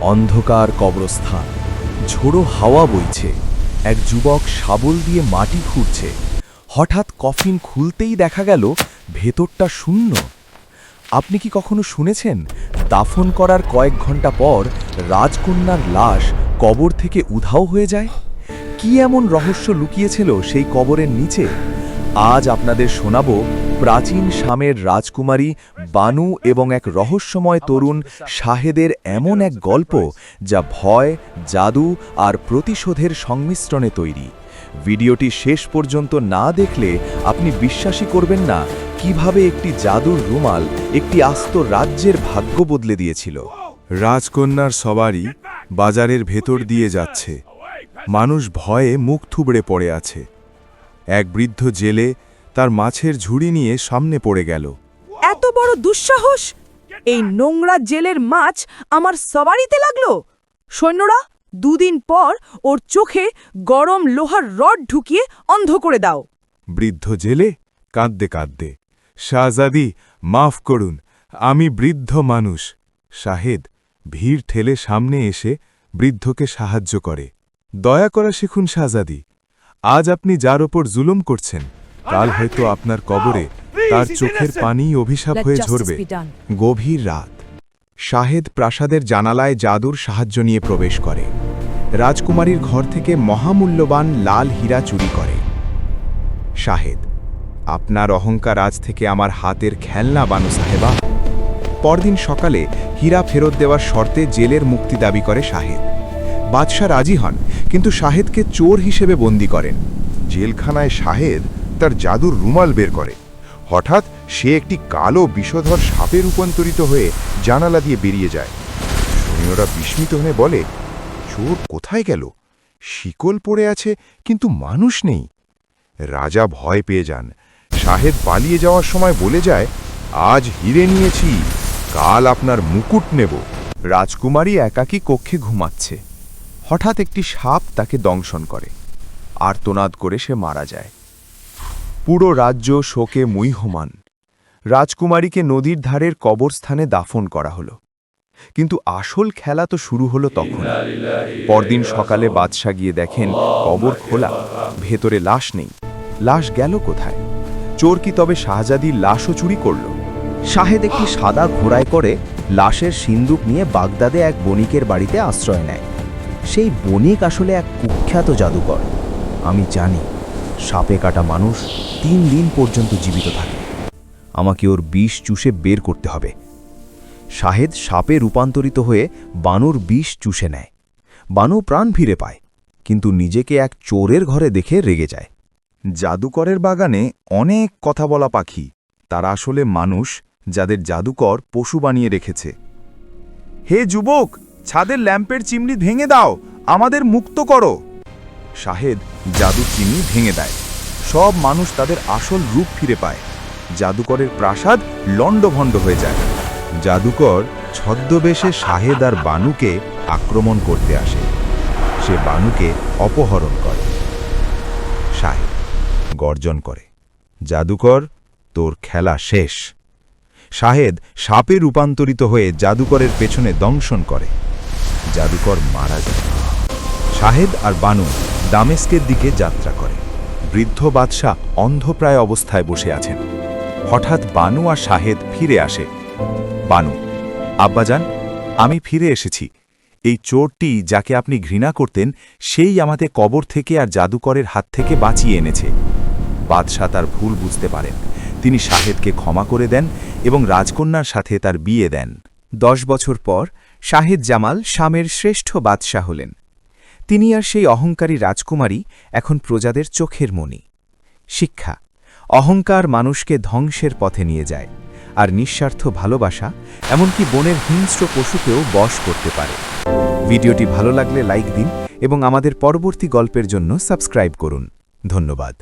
অন্ধকার কবরস্থান। ঝোড়ো হাওয়া বইছে। এক যুবক শাবল দিয়ে মাটি খুঁড়ছে। হঠাৎ কফিন খুলতেই দেখা গেল ভেতরটা শূন্য। আপনি কি কখনো শুনেছেন, দাফন করার কয়েক ঘণ্টা পর রাজকন্যার লাশ কবর থেকে উধাও হয়ে যায়? কি এমন রহস্য লুকিয়েছিল সেই কবরের নিচে? আজ আপনাদের শোনাব প্রাচীন শামের রাজকুমারী বানু এবং এক রহস্যময় তরুণ শাহেদের এমন এক গল্প যা ভয়, জাদু আর প্রতিশোধের সংমিশ্রণে তৈরি। ভিডিওটি শেষ পর্যন্ত না দেখলে আপনি বিশ্বাসই করবেন না কীভাবে একটি জাদুর রুমাল একটি আস্ত রাজ্যের ভাগ্য বদলে দিয়েছিল। রাজকন্যার সবারই বাজারের ভেতর দিয়ে যাচ্ছে। মানুষ ভয়ে মুখ থুবড়ে পড়ে আছে। এক বৃদ্ধ জেলে তার মাছের ঝুড়ি নিয়ে সামনে পড়ে গেল। এত বড় দুঃসাহস! এই নোংরা জেলের মাছ আমার সবারিতে লাগল। সৈন্যরা দুদিন পর ওর চোখে গরম লোহার রড ঢুকিয়ে অন্ধ করে দাও। বৃদ্ধ জেলে কাঁদতে কাঁদতে শাহজাদি মাফ করুন আমি বৃদ্ধ মানুষ। শাহেদ ভিড় ঠেলে সামনে এসে বৃদ্ধকে সাহায্য করে। দয়া করা শিখুন শাহজাদি আজ আপনি যার ওপর জুলুম করছেন কাল হয়তো আপনার কবরে তার চোখের পানি অভিশাপ হয়ে ঝরবে। গভীর রাত। শাহেদ প্রাসাদের জানালায় জাদুর সাহায্য নিয়ে প্রবেশ করে। রাজকুমারীর ঘর থেকে মহামূল্যবান লাল হীরা চুরি করে। শাহেদ আপনার অহংকার আজ থেকে আমার হাতের খেলনা বানু সাহেবা। পরদিন সকালে হীরা ফেরত দেওয়ার শর্তে জেলের মুক্তি দাবি করে শাহেদ। বাদশাহ রাজি হন কিন্তু শাহেদকে চোর হিসেবে বন্দি করেন। জেলখানায় শাহেদ তার জাদুর রুমাল বের করে। হঠাৎ সে একটি কালো বিষধর সাপে রূপান্তরিত হয়ে জানালা দিয়ে বেরিয়ে যায়। সৈন্যরা বিস্মিত হয়ে বলে, চোর কোথায় গেল? শিকল পড়ে আছে, কিন্তু মানুষ নেই। রাজা ভয় পেয়ে যান। শাহেদ পালিয়ে যাওয়ার সময় বলে যায়, আজ হিরে নিয়েছি, কাল আপনার মুকুট নেব। রাজকুমারী একাকী কক্ষে ঘুমাচ্ছে। হঠাৎ একটি সাপ তাকে দংশন করে আর্তনাদ করে সে মারা যায়। পুরো রাজ্য শোকে মুইহমান রাজকুমারীকে নদীর ধারের কবরস্থানে দাফন করা হলো। কিন্তু আসল খেলা তো শুরু হলো তখন। পরদিন সকালে বাদশা গিয়ে দেখেন কবর খোলা, ভেতরে লাশ নেই। লাশ গেল কোথায়? চোর কি তবে শাহজাদির লাশও চুরি করল? শাহেদ একটি সাদা ঘোড়ায় করে লাশের সিন্দুক নিয়ে বাগদাদে এক বণিকের বাড়িতে আশ্রয় নেয়। সেই বণিক আসলে এক কুখ্যাত জাদুকর। আমি জানি, সাপে কাটা মানুষ তিন দিন পর্যন্ত জীবিত থাকে। আমাকে ওর বিষ চুষে বের করতে হবে। শাহেদ সাপে রূপান্তরিত হয়ে বানুর বিষ চুষে নেয়। বানু প্রাণ ফিরে পায়, কিন্তু নিজেকে এক চোরের ঘরে দেখে রেগে যায়। জাদুকরের বাগানে অনেক কথা বলা পাখি, তারা আসলে মানুষ যাদের জাদুকর পশু বানিয়ে রেখেছে। হে যুবক ছাদের ল্যাম্পের চিমনি ভেঙে দাও, আমাদের মুক্ত করো। শাহেদ জাদু চিমনি ভেঙে দেয়। সব মানুষ তাদের আসল রূপ ফিরে পায়। জাদুকরের প্রাসাদ লণ্ডভণ্ড হয়ে যায়। জাদুকর ছদ্মবেশে শাহেদ আর বানুকে আক্রমণ করতে আসে। সে বানুকে অপহরণ করে। শাহেদ গর্জন করে, জাদুকর, তোর খেলা শেষ। শাহেদ সাপে রূপান্তরিত হয়ে জাদুকরের পেছনে দংশন করে। জাদুকর মারা যায়। শাহেদ আর বানু দামেস্কের দিকে যাত্রা করে। বৃদ্ধ বাদশাহ অন্ধপ্রায় অবস্থায় বসে আছেন। হঠাৎ বানু আর শাহেদ ফিরে আসে। বানু, আব্বাজান, আমি ফিরে এসেছি। এই চোরটি যাকে আপনি ঘৃণা করতেন, সেই আমাদের কবর থেকে আর জাদুকরের হাত থেকে বাঁচিয়ে এনেছে। বাদশাহ তার ভুল বুঝতে পারেন। তিনি শাহেদকে ক্ষমা করে দেন এবং রাজকন্যার সাথে তার বিয়ে দেন। দশ বছর পর শাহেদ জামাল শামের শ্রেষ্ঠ বাদশাহ হলেন। তিনি আর সেই অহংকারী রাজকুমারী এখন প্রজাদের চোখের মণি। শিক্ষা, অহংকার মানুষকে ধ্বংসের পথে নিয়ে যায়, আর নিঃস্বার্থ ভালোবাসা এমনকি বনের হিংস্র পশুকেও বশ করতে পারে। ভিডিওটি ভালো লাগলে লাইক দিন এবং আমাদের পরবর্তী গল্পের জন্য সাবস্ক্রাইব করুন। ধন্যবাদ।